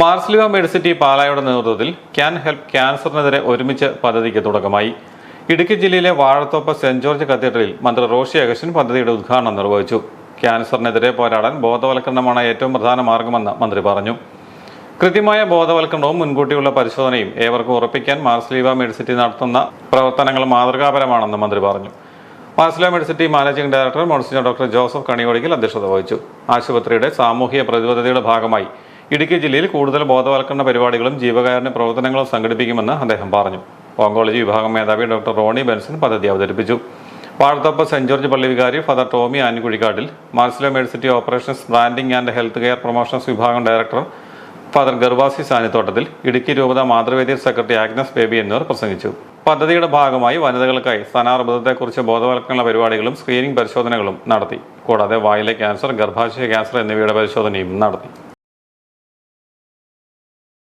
Marsleeva Medicity പാലായുടെ നേതൃത്വത്തിൽ can help ക്യാൻസറിനെതിരെ ഒരുമിച്ച് പദ്ധതിക്ക് തുടക്കമായി. ഇടുക്കി ജില്ലയിലെ വാഴത്തോപ്പ് സെന്റ് ജോർജ് കത്തീഡ്രലിൽ മന്ത്രി റോഷി അഗസ്റ്റിൻ പദ്ധതിയുടെ ഉദ്ഘാടനം നിർവഹിച്ചു. ക്യാൻസറിനെതിരെ പോരാടാൻ ബോധവൽക്കരണമാണ് ഏറ്റവും പ്രധാന മാർഗമെന്ന് മന്ത്രി പറഞ്ഞു. കൃത്യമായ ബോധവൽക്കരണവും മുൻകൂട്ടിയുള്ള പരിശോധനയും ഏവർക്കും ഉറപ്പിക്കാൻ മാർസ്ലീവ മെഡിസിറ്റി നടത്തുന്ന പ്രവർത്തനങ്ങൾ മാതൃകാപരമാണെന്ന് മന്ത്രി പറഞ്ഞു. Marsleeva medicity managing director monsignor doctor Joseph Kaniyodickal അധ്യക്ഷത വഹിച്ചു. ആശുപത്രിയുടെ സാമൂഹിക പ്രതിബദ്ധതയുടെ ഭാഗമായി ഇടുക്കി ജില്ലയിൽ കൂടുതൽ ബോധവൽക്കരണ പരിപാടികളും ജീവകാരുണ്യ പ്രവർത്തനങ്ങളും സംഘടിപ്പിക്കുമെന്ന് അദ്ദേഹം പറഞ്ഞു. ഓങ്കോളജി വിഭാഗം മേധാവി ഡോക്ടർ റോണി ബെൻസൺ പദ്ധതി അവതരിപ്പിച്ചു. വാഴത്തോപ്പ് സെന്റ് ജോർജ് പള്ളി വികാരി father Tommy Anukuzhikattil Marsilo medicity operations branding and health care promotions വിഭാഗം ഡയറക്ടർ ഫാദർ ഗർവാസി സാനിത്തോട്ടത്തിൽ ഇടുക്കി രൂപത മാതൃവേദി സെക്രട്ടറി ആഗ്നസ് ബേബി എന്നിവർ പ്രസംഗിച്ചു. പദ്ധതിയുടെ ഭാഗമായി വനിതകൾക്കായി സ്ഥാനാർബുദത്തെക്കുറിച്ച് ബോധവൽക്കരണ പരിപാടികളും സ്ക്രീനിംഗ് പരിശോധനകളും നടത്തി. കൂടാതെ വായിലെ ക്യാൻസർ ഗർഭാശയ ക്യാൻസർ എന്നിവയുടെ പരിശോധനയും നടത്തി.